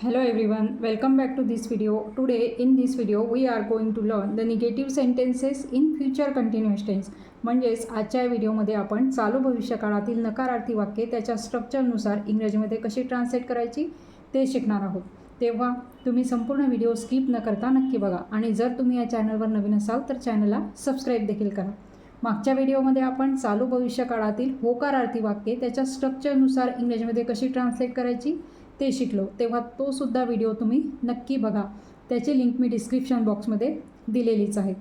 Hello everyone, welcome back to this video. Today in this video we are going to learn the negative sentences in future continuous tense. म्हणजेच आजच्या व्हिडिओमध्ये आपण चालू भविष्यकाळातील नकारार्थी वाक्ये त्याच्या स्ट्रक्चरनुसार इंग्रजीमध्ये कशी ट्रान्सलेट करायची ते शिकणार आहोत तेव्हा तुम्ही संपूर्ण व्हिडिओ स्किप न करता नक्की बघा आणि जर तुम्ही या चॅनलवर नवीन असाल तर चॅनलला सबस्क्राईब देखील करा मागच्या व्हिडिओमध्ये आपण चालू भविष्यकाळातील होकारार्थी वाक्ये त्याच्या स्ट्रक्चरनुसार इंग्रजीमध्ये कशी ट्रान्सलेट करायची ते शिकलो तेव्हा तो सुद्धा व्हिडिओ तुम्ही नक्की बघा. त्याची लिंक मी डिस्क्रिप्शन बॉक्समध्ये दिलेलीच आहे.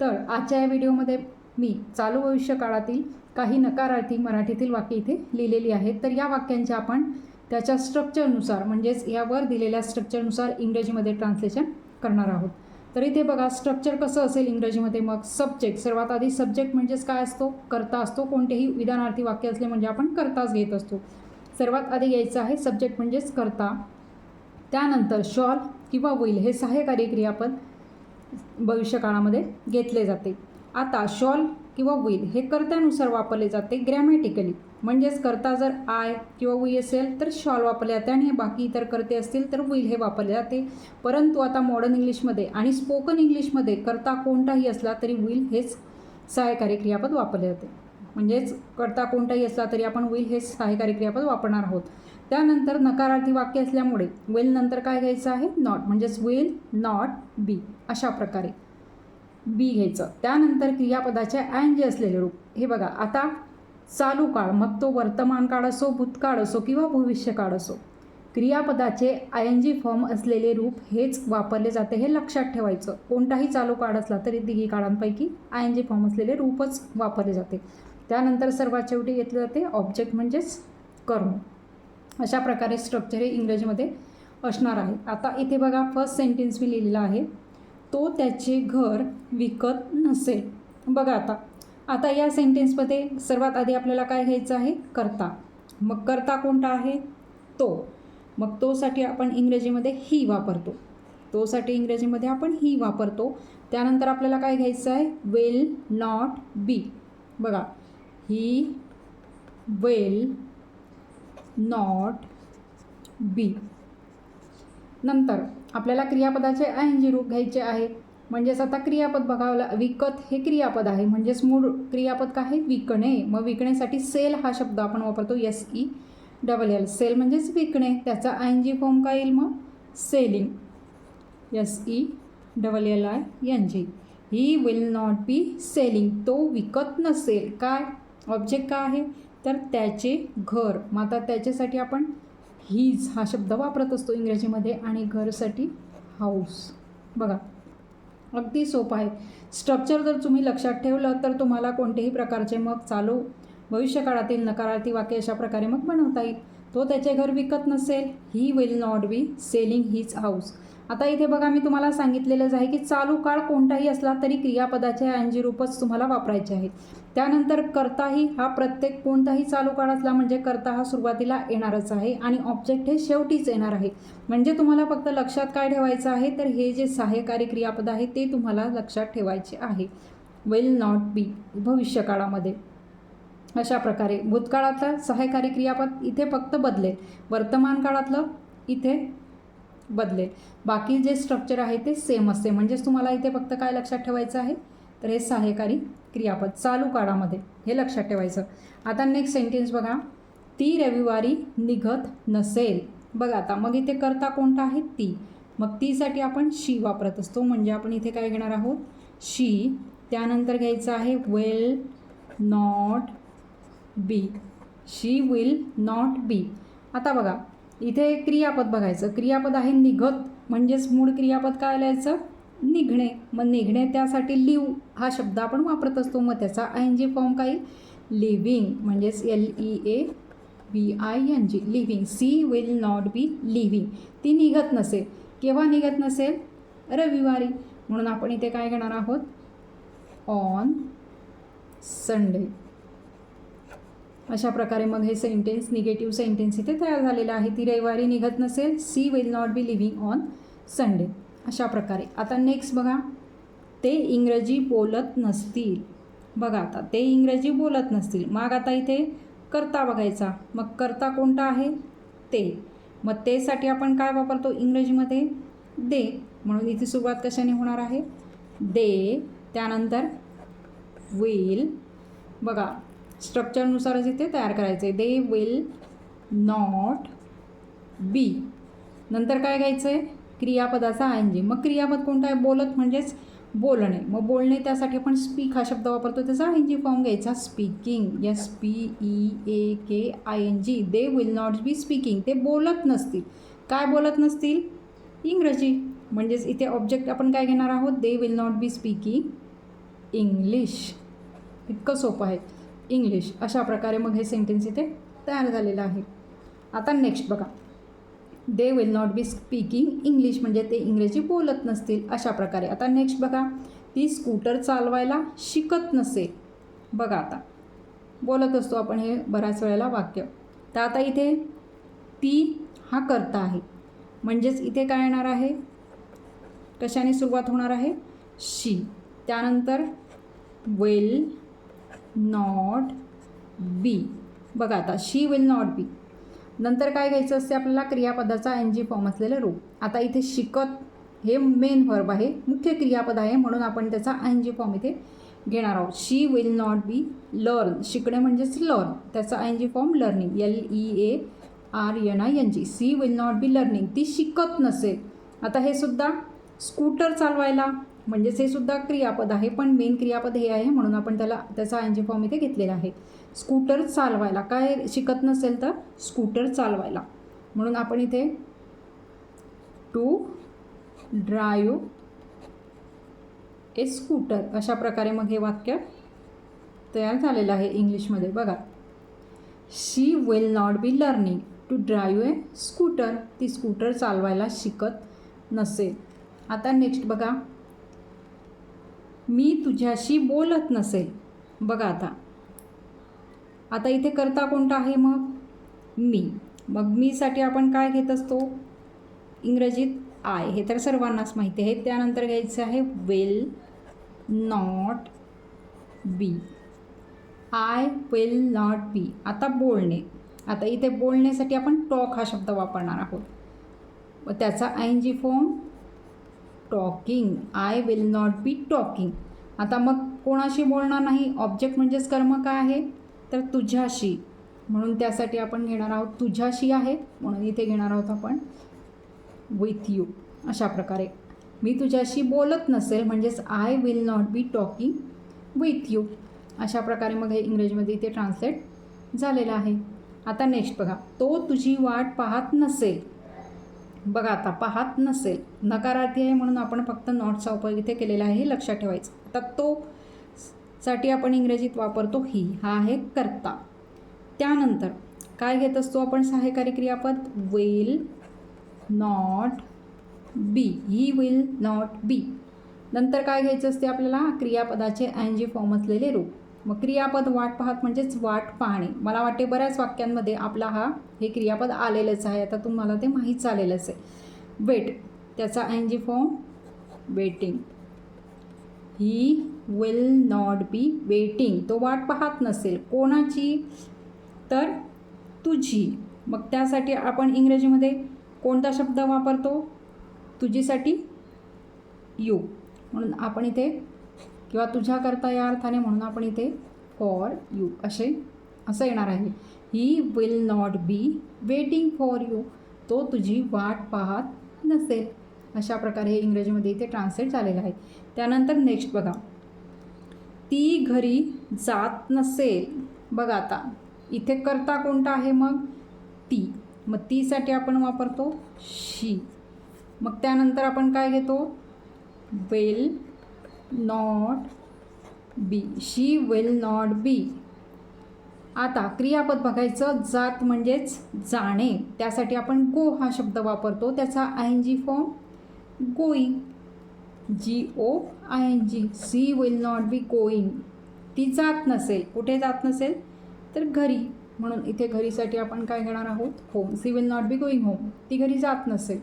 तर आजच्या या व्हिडिओमध्ये मी चालू भविष्य काळातील काही नकारार्थी मराठीतील वाक्य इथे लिहिलेली आहेत. तर या वाक्यांचे आपण त्याच्या स्ट्रक्चरनुसार म्हणजेच यावर दिलेल्या स्ट्रक्चरनुसार इंग्रजीमध्ये ट्रान्सलेशन करणार आहोत. तर इथे बघा स्ट्रक्चर कसं असेल इंग्रजीमध्ये? मग सब्जेक्ट सर्वात आधी सब्जेक्ट म्हणजेच काय असतो? करता असतो. कोणतेही विधानार्थी वाक्य असले म्हणजे आपण करताच घेत असतो. सर्वात आधी घ्यायचं आहे सब्जेक्ट म्हणजेच करता. त्यानंतर शॉल किंवा विल हे सहाय्यकारी क्रियापद भविष्यकाळामध्ये घेतले जाते. आता शॉल किंवा विल हे कर्त्यानुसार वापरले जाते ग्रॅमॅटिकली म्हणजेच करता जर आय किंवा वी असेल तर शॉल वापरले जाते आणि बाकी इतर करते असतील तर विल हे वापरले जाते. परंतु आता मॉडर्न इंग्लिशमध्ये आणि स्पोकन इंग्लिशमध्ये करता कोणताही असला तरी विल हेच सहाय्यकारी क्रियापद वापरले जाते. म्हणजेच करता कोणताही असला तरी आपण विल हे सहाय्यकारी क्रियापद वापरणार आहोत. त्यानंतर नकारार्थी वाक्य असल्यामुळे विल नंतर काय घ्यायचं आहे? नॉट म्हणजेच विल नॉट बी अशा प्रकारे. बी घ्यायचं. त्यानंतर क्रियापदाचे अँज असलेले रूप. हे बघा आता चालू काळ मग तो वर्तमान काळ असो भूतकाळ असो किंवा भविष्य काळ असो. क्रियापदाचे आय एन जी फॉर्म असलेले रूप हेच वापरले जाते हे लक्षात ठेवायचं. कोणताही चालू काळ असला तरी तिघी काळांपैकी आय एन जी फॉर्म असलेले रूपच वापरले जाते. त्यानंतर सर्वात शेवटी घेतलं जाते ऑब्जेक्ट म्हणजेच कर्म अशा प्रकारे स्ट्रक्चर हे इंग्रजीमध्ये असणार आहे. आता इथे बघा फर्स्ट सेंटेन्स मी लिहिलेला आहे. तो त्याचे घर विकत नसेल बघा आता. आता या सेंटेन्समध्ये सर्वात आधी आपल्याला काय घ्यायचं आहे? करता. मग करता कोणता आहे? तो. मग तोसाठी आपण इंग्रजीमध्ये ही वापरतो. तोसाठी इंग्रजीमध्ये आपण ही वापरतो. त्यानंतर आपल्याला काय घ्यायचं आहे? विल नॉट बी बघा. ही वेल नॉट बी नंतर आपल्याला क्रियापदाचे एन जी रूप घ्यायचे आहे. म्हणजेच आता क्रियापद बघावं विकत हे क्रियापद आहे. म्हणजेच मूळ क्रियापद काय आहे? विकणे. मग विकण्यासाठी सेल हा शब्द आपण वापरतो S E double L sell म्हणजेच विकणे. त्याचा एन जी फॉर्म काय येईल मग? Selling. S E double L I N G he will not be selling तो विकत नसेल. काय? ऑब्जेक्ट काय आहे? तर त्याचे घर. मग आता त्याच्यासाठी आपण हीज हा शब्द वापरत असतो इंग्रजीमध्ये आणि घरसाठी हाऊस बघा. अगदी सोपं आहे. स्ट्रक्चर जर तुम्ही लक्षात ठेवलं तर तुम्हाला कोणत्याही प्रकारचे मग चालू भविष्यकाळातील नकारार्थी वाक्य अशा प्रकारे मग बनवता येईल. तो त्याचे घर विकत नसेल. He will not be selling his house आता इथे बघा मी तुम्हाला सांगितलेलंच आहे की चालू काळ कोणताही असला तरी क्रियापदाचे अंजी रूपच तुम्हाला वापरायचे आहेत. त्यानंतर करताही हा प्रत्येक कोणताही चालू काळ असला म्हणजे करता हा सुरुवातीला येणारच आहे आणि ऑब्जेक्ट हे शेवटीच येणार आहे. म्हणजे तुम्हाला फक्त लक्षात काय ठेवायचं आहे? तर हे जे सहाय्यकारी क्रियापद आहे ते तुम्हाला लक्षात ठेवायचे आहे. विल नॉट बी भविष्यकाळामध्ये. अशा प्रकारे भूतकाळातलं सहाय्यकारी क्रियापद इथे फक्त बदलेल. वर्तमान काळातलं इथे बदलेल. बाकी जे स्ट्रक्चर आहे ते सेम असते. म्हणजेच तुम्हाला इथे फक्त काय लक्षात ठेवायचं आहे? तर हे सहाय्यकारी क्रियापद. चालू काळामध्ये हे लक्षात ठेवायचं. आता नेक्स्ट सेंटेन्स बघा. ती रविवारी निघत नसेल. बघा आता मग इथे करता कोणता आहे? ती. मग तीसाठी आपण शी वापरत असतो. म्हणजे आपण इथे काय घेणार आहोत? शी त्यानंतर घ्यायचं आहे will not be she will not be आता बघा. इथे क्रियापद बघायचं. क्रियापद आहे निघत म्हणजेच मूळ क्रियापद काय लिहायचं? निघणे. मग निघणे त्यासाठी लिव हा शब्द आपण वापरत असतो. मग त्याचा आय एन जी फॉर्म काय लिव्हिंग म्हणजेच L E A V I N G living. She will not be living. ती निघत नसेल. केव्हा निघत नसेल? रविवारी. म्हणून आपण इथे काय घेणार आहोत? On Sunday. अशा प्रकारे मग हे सेंटेन्स निगेटिव्ह सेंटेन्स इथे तयार झालेलं आहे. ती रविवारी निघत नसेल she will not be living on Sunday अशा प्रकारे. आता नेक्स्ट बघा. ते इंग्रजी बोलत नसतील. बघा आता ते इंग्रजी बोलत नसतील. मग आता इथे करता बघायचा. मग करता कोणता आहे? ते. मग तेसाठी आपण काय वापरतो इंग्रजीमध्ये? दे. म्हणून इथे सुरुवात कशाने होणार आहे? दे. त्यानंतर विल बघा. स्ट्रक्चरनुसारच इथे तयार करायचं. आहे दे विल नॉट बी नंतर काय घ्यायचं? आहे क्रियापदाचा आय एन जी मग क्रियापद कोणतं आहे? बोलत म्हणजेच बोलणे. मग बोलणे त्यासाठी आपण स्पीक हा शब्द वापरतो. त्याचा आय एन जी फॉर्म घ्यायचा speaking S P E A K I N G they will not be speaking ते बोलत नसतील. काय बोलत नसतील? इंग्रजी. म्हणजेच इथे ऑब्जेक्ट आपण काय घेणार आहोत? They will not be speaking English इतकं सोपं आहे. इंग्लिश अशा प्रकारे मग हे सेंटेन्स इथे तयार झालेलं आहे. आता नेक्स्ट बघा. They will not be speaking English म्हणजे ते इंग्रजी बोलत नसतील अशा प्रकारे. आता नेक्स्ट बघा. ती स्कूटर चालवायला शिकत नसेल. बघा आता. बोलत असतो आपण हे बऱ्याच वेळेला वाक्य. तर आता इथे ती हा करता आहे. म्हणजेच इथे काय येणार आहे? कशाने सुरुवात होणार आहे? शी त्यानंतर वेल नॉट बी. बघा आता शी विल नॉट बी नंतर काय घ्यायचं असते आपल्याला? क्रियापदाचा एन जी फॉर्म असलेलं रूप आता इथे शिकत हे मेन व्हर्ब आहे मुख्य क्रियापद आहे म्हणून आपण त्याचा एन जी फॉर्म इथे घेणार आहोत. She will not be learn शिकणे म्हणजेच लर्न त्याचा N G form learning L E A R N I N G she will not be learning ती शिकत नसेल. आता हे सुद्धा स्कूटर चालवायला. म्हणजेच हे सुद्धा क्रियापद आहे पण मेन क्रियापद हे आहे म्हणून आपण त्याला त्याचा एन जी फॉर्म इथे घेतलेला आहे. स्कूटर चालवायला काय शिकत नसेल तर स्कूटर चालवायला. म्हणून आपण इथे टू ड्रायव ए स्कूटर अशा प्रकारे मग हे वाक्य तयार झालेलं आहे इंग्लिशमध्ये. बघा. She will not be learning to drive a scooter ती स्कूटर चालवायला शिकत नसेल. आता नेक्स्ट बघा. मी तुझ्याशी बोलत नसेल. बघा आता. आता इथे करता कोणता आहे मग? मी. मग मीसाठी आपण काय घेत असतो? इंग्रजीत आय हे तर सर्वांनाच माहिती आहे. त्यानंतर घ्यायचं आहे will not be I will not be आता बोलणे. आता इथे बोलण्यासाठी आपण टॉक हा शब्द वापरणार आहोत. व त्याचा I N G form talking. I will not be talking आता मग कोणाशी बोलणार नाही? ऑब्जेक्ट म्हणजेच कर्म काय आहे? तर तुझ्याशी. म्हणून त्यासाठी आपण घेणार आहोत तुझ्याशी आहे. म्हणून इथे घेणार आहोत आपण विथ यू अशा प्रकारे. मी तुझ्याशी बोलत नसेल म्हणजेच I will not be talking with you अशा प्रकारे मग हे इंग्रजीमध्ये इथे ट्रान्सलेट झालेलं आहे. आता नेक्स्ट बघा. तो तुझी वाट पाहत नसेल बघा आता पाहत नसेल. नकारार्थी आहे म्हणून आपण फक्त नॉटचा उपयोग इथे केलेला आहे हे लक्षात ठेवायचं. आता तो साठी आपण इंग्रजीत वापरतो ही. हा आहे करता. त्यानंतर काय घेत असतो आपण सहाय्यकारी क्रियापद? Will not be he will not be नंतर काय घ्यायचं असते आपल्याला? क्रियापदाचे अँजी फॉर्म असलेले रूप. मग क्रियापद वाट पाहत म्हणजेच वाट पाहणे. मला वाटते बऱ्याच वाक्यांमध्ये आपला हा हे क्रियापद आलेलंच आहे. आता तुम्हाला ते माहीत झालेलंच आहे. वेट त्याचा N G form waiting he will not be waiting तो वाट पाहत नसेल. कोणाची? तर तुझी. मग त्यासाठी आपण इंग्रजीमध्ये कोणता शब्द वापरतो? तुझीसाठी यू म्हणून आपण इथे किंवा तुझ्याकरता या अर्थाने म्हणून आपण इथे फॉर यू असे असं येणार आहे. He will not be waiting for you तो तुझी वाट पाहत नसेल. अशा प्रकारे हे इंग्रजीमध्ये इथे ट्रान्सलेट झालेलं आहे. त्यानंतर नेक्स्ट बघा. ती घरी जात नसेल. बघा आता इथे करता कोणता आहे मग? ती. मग तीसाठी आपण वापरतो शी मग त्यानंतर आपण काय घेतो? Will not be she will not be आता क्रियापद बघायचं जात म्हणजेच जाणे. त्यासाठी आपण गो हा शब्द वापरतो. त्याचा I N G form going G O I N G she will not be going ती जात नसेल. कुठे जात नसेल? तर घरी. म्हणून इथे घरीसाठी आपण काय घेणार आहोत? Home she will not be going home ती घरी जात नसेल.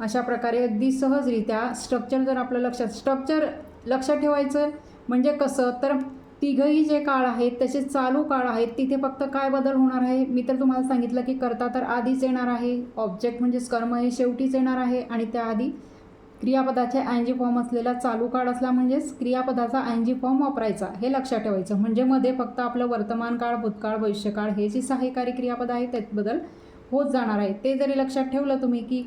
अशा प्रकारे अगदी सहजरित्या स्ट्रक्चर जर आपल्या लक्षात स्ट्रक्चर लक्षात ठेवायचं. म्हणजे कसं? तर तिघही जे काळ आहेत तसे चालू काळ आहेत तिथे फक्त काय बदल होणार आहे? मी तर तुम्हाला सांगितलं की करता तर आधीच येणार आहे. ऑब्जेक्ट म्हणजेच कर्म हे शेवटीच येणार आहे आणि त्याआधी क्रियापदाचे आयनजी फॉर्म असलेला चालू काळ असला म्हणजेच क्रियापदाचा आयनजी फॉर्म वापरायचा. हे लक्षात ठेवायचं. म्हणजे मध्ये फक्त आपलं वर्तमान काळ भूतकाळ भविष्यकाळ हे जे सहाय्यकारी क्रियापद आहे त्यात बदल होत जाणार आहे. ते जरी लक्षात ठेवलं तुम्ही की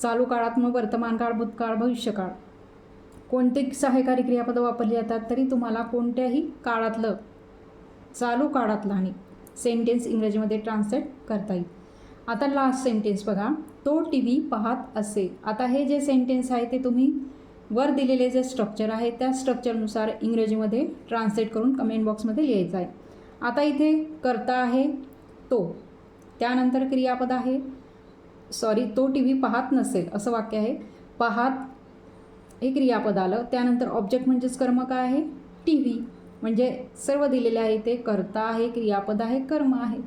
चालू काळात मग वर्तमान काळ भूतकाळ भविष्यकाळ कोणते सहाय्यकारी क्रियापदं वापरली जातात तरी तुम्हाला कोणत्याही काळातलं चालू काळातलं आणि सेंटेन्स इंग्रजीमध्ये ट्रान्सलेट करता येईल. आता लास्ट सेंटेन्स बघा. तो टी व्ही पाहत असे. आता हे जे सेंटेन्स आहे ते तुम्ही वर दिलेले जे स्ट्रक्चर आहे त्या स्ट्रक्चरनुसार इंग्रजीमध्ये ट्रान्सलेट करून कमेंट बॉक्समध्ये लिहायचं आहे. आता इथे करता आहे तो. त्यानंतर क्रियापद आहे. सॉरी तो टी व्ही पाहत नसेल असं वाक्य आहे. पाहत हे क्रियापद आलं. त्यानंतर ऑब्जेक्ट म्हणजेच कर्म काय आहे? टी व्ही म्हणजे सर्व दिलेले आहे ते कर्ता आहे क्रियापद आहे कर्म आहे.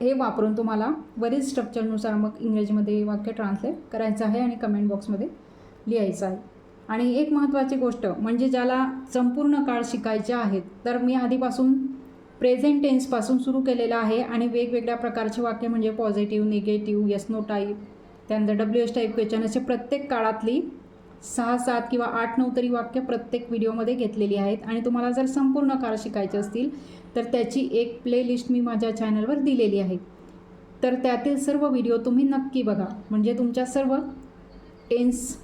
हे वापरून तुम्हाला वरील स्ट्रक्चरनुसार मग इंग्रजीमध्ये वाक्य ट्रान्सलेट करायचं आहे आणि कमेंट बॉक्समध्ये लिहायचं आहे. आणि एक महत्त्वाची गोष्ट म्हणजे ज्याला संपूर्ण काळ शिकायचे आहेत तर मी आधीपासून प्रेझेंट टेन्सपासून सुरू केलेलं आहे आणि वेगवेगळ्या प्रकारचे वाक्य म्हणजे positive negative yes no type त्यानंतर डब्ल्यू एस टाईप क्वेश्चन असे प्रत्येक काळातली सहा सात किंवा आठ नऊ तरी वाक्य प्रत्येक व्हिडिओमध्ये घेतलेली आहेत. आणि तुम्हाला जर संपूर्ण कार शिकायचे असतील तर त्याची एक प्लेलिस्ट मी माझ्या चॅनलवर दिलेली आहे. तर त्यातील सर्व व्हिडिओ तुम्ही नक्की बघा. म्हणजे तुमच्या सर्व टेन्स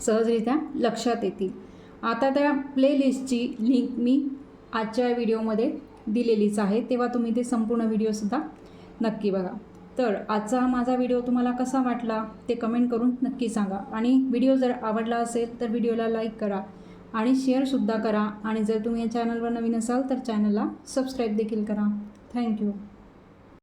सहजरित्या लक्षात येतील. आता त्या प्लेलिस्टची लिंक मी आजच्या व्हिडिओमध्ये दिलेलीच आहे. तेव्हा तुम्ही ते संपूर्ण व्हिडिओसुद्धा नक्की बघा. तर आजचा माझा व्हिडिओ तुम्हाला कसा वाटला ते कमेंट करून नक्की सांगा. आणि व्हिडिओ जर आवडला असेल तर व्हिडिओला लाईक करा आणि शेअरसुद्धा करा. आणि जर तुम्ही या चॅनलवर नवीन असाल तर चॅनलला सबस्क्राईब देखील करा. थँक्यू